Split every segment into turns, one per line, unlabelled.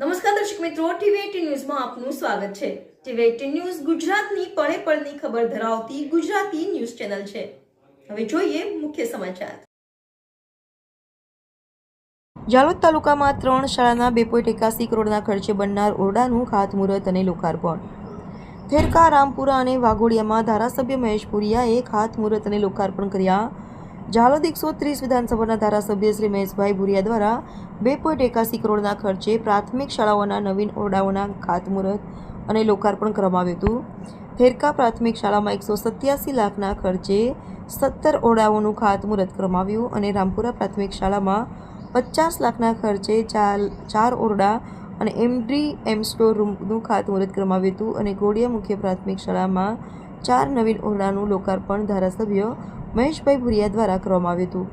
નમસ્કાર દર્શક મિત્રો ટીવી ન્યૂઝમાં આપનું સ્વાગત છે. ટીવી એટીન ન્યૂઝ ગુજરાતની પળે પળની ખબર ધરાવતી ગુજરાતી ન્યૂઝ ચેનલ છે. હવે જોઈએ મુખ્ય સમાચાર. જાલોદ તાલુકામાં ત્રણ શાળાના બે પોઈન્ટ એકાસી કરોડના ખર્ચે બનનાર ઓરડાનું ખાતમુહૂર્ત અને લોકાર્પણ. થેરકા, રામપુરા અને વાઘોડિયામાં ધારાસભ્ય મહેશ પુરિયાએ ખાતમુહૂર્ત અને લોકાર્પણ કર્યા જાલોદ એકસો ત્રીસ વિધાનસભાના ધારાસભ્ય શ્રી મહેશભાઈ ભુરિયા દ્વારા બે પોઈન્ટ એકાસી કરોડના ખર્ચે પ્રાથમિક શાળાઓના નવીન ઓરડાઓના ખાતમુહૂર્ત અને લોકાર્પણ કરવામાં આવ્યું હતું. થેરકા પ્રાથમિક શાળામાં એકસો સત્યાસી લાખના ખર્ચે સત્તર ઓરડાઓનું ખાતમુહૂર્ત કરવામાં આવ્યું અને રામપુરા પ્રાથમિક શાળામાં પચાસ લાખના ખર્ચે ચાર ચાર ઓરડા અને એમડી એમ સ્ટોર રૂમનું ખાતમુહૂર્ત કરવામાં આવ્યું હતું અને ગોડિયા મુખ્ય પ્રાથમિક શાળામાં ચાર નવીન ઓરડાનું લોકાર્પણ ધારાસભ્ય મહેશભાઈ ભુરિયા દ્વારા કરવામાં આવ્યું હતું.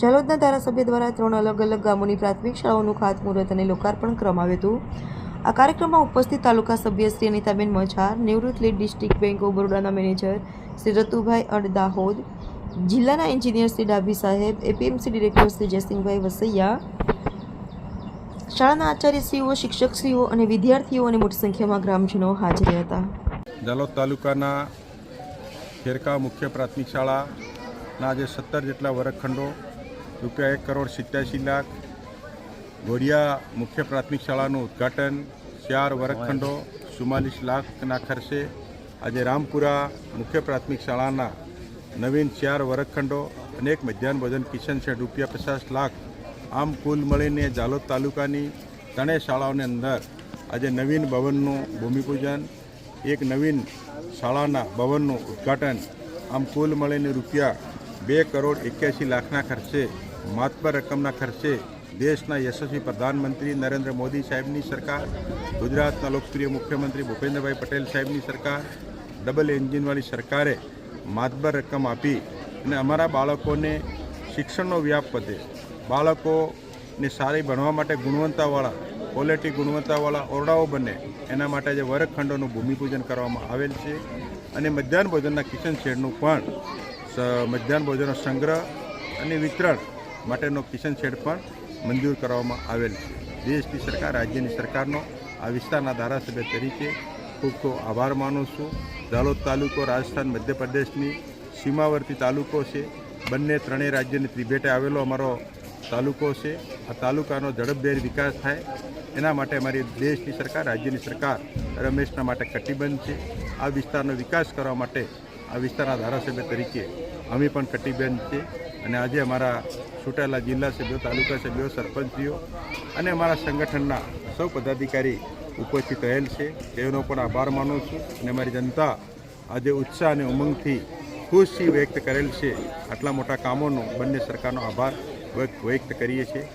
જાલોદના ધારાસભ્ય દ્વારા ત્રણ અલગ અલગ ગામોની પ્રાથમિક શાળાઓનું ખાતમુહૂર્ત અને લોકાર્પણ કરવામાં આવ્યું હતું. આ કાર્યક્રમમાં ઉપસ્થિત તાલુકા સભ્ય શ્રી અનિતાબેન મછાર નિવૃત્ત લીડ ડિસ્ટ્રિક્ટ બેંક ઓફ બરોડાના મેનેજર શ્રી રતુભાઈ અડ દાહોદ જિલ્લાના એન્જિનિયર શ્રી ડાભી સાહેબ, એપીએમસી ડિરેક્ટર શ્રી જયસિંહભાઈ વસૈયા, શાળાના આચાર્યશ્રીઓ શિક્ષકશ્રીઓ અને વિદ્યાર્થીઓ અને મોટી સંખ્યામાં ગ્રામજનો હાજર હતા.
જાલોદ તાલુકાના ખેરકા મુખ્ય પ્રાથમિક શાળાના જે સત્તર જેટલા વર્ગખંડો, રૂપિયા એક કરોડ સિત્યાસી લાખ ઘોડિયા મુખ્ય પ્રાથમિક શાળાનું ઉદ્ઘાટન, ચાર વર્ગખંડો, ચુમ્માલીસ લાખના ખર્ચે આજે રામપુરા મુખ્ય પ્રાથમિક શાળાના નવીન ચાર વર્ગખંડો અને એક મધ્યાહન ભોજન કિચન સેટ રૂપિયા પચાસ લાખ, આમ કુલ મળીને જાલોદ તાલુકાની ત્રણેય શાળાઓની અંદર આજે નવીન ભવનનું ભૂમિપૂજન એક નવીન શાળાના ભવનનું ઉદ્ઘાટન. આમ કુલ મળીને રૂપિયા બે કરોડ એક્યાસી લાખના ખર્ચે માતબર રકમના ખર્ચે દેશના યશસ્વી પ્રધાનમંત્રી નરેન્દ્ર મોદી સાહેબની સરકાર, ગુજરાતના લોકપ્રિય મુખ્યમંત્રી ભૂપેન્દ્રભાઈ પટેલ સાહેબની સરકાર, ડબલ એન્જિનવાળી સરકારે માતબર રકમ આપી અને અમારા બાળકોને શિક્ષણનો વ્યાપ વધે. બાળકોને સારી ભણવા માટે ગુણવત્તાવાળા ક્વોલિટી ગુણવત્તાવાળા ઓરડાઓ બને, એના માટે જે વર્ગખંડોનું ભૂમિપૂજન કરવામાં આવેલ છે. અને મધ્યાહન ભોજનના કિચન શેડનું પણ મધ્યાહન ભોજનનો સંગ્રહ અને વિતરણ માટેનો કિચન શેડ પણ મંજૂર કરવામાં આવેલ છે. દેશની સરકાર, રાજ્યની સરકારનો આ વિસ્તારના ધારાસભ્ય તરીકે ખૂબ ખૂબ આભાર માનું છું. દાલોદ તાલુકો, રાજસ્થાન, મધ્યપ્રદેશની સીમાવર્તી તાલુકો છે. બંને ત્રણેય રાજ્યની ત્રિભેટે આવેલો અમારો તાલુકો છે. આ તાલુકાનો ઝડપભેર વિકાસ થાય. એના માટે અમારી દેશની સરકાર, રાજ્યની સરકાર, રમેશના માટે કટિબદ્ધ છે. આ વિસ્તારનો વિકાસ કરવા માટે આ વિસ્તારના ધારાસભ્ય તરીકે અમે પણ કટિબદ્ધ છે. અને આજે અમારા છૂટાયેલા જિલ્લા સભ્યો, તાલુકા સભ્યો, સરપંચીઓ અને અમારા સંગઠનના સૌ પદાધિકારી ઉપસ્થિત રહેલ છે. તેઓનો પણ આભાર માનું છું અને અમારી જનતા આજે ઉત્સાહ અને ઉમંગથી ખુશી વ્યક્ત કરેલ છે. આટલા મોટા કામોનો બંને સરકારનો આભાર. વ્યક્ત કરીએ છીએ.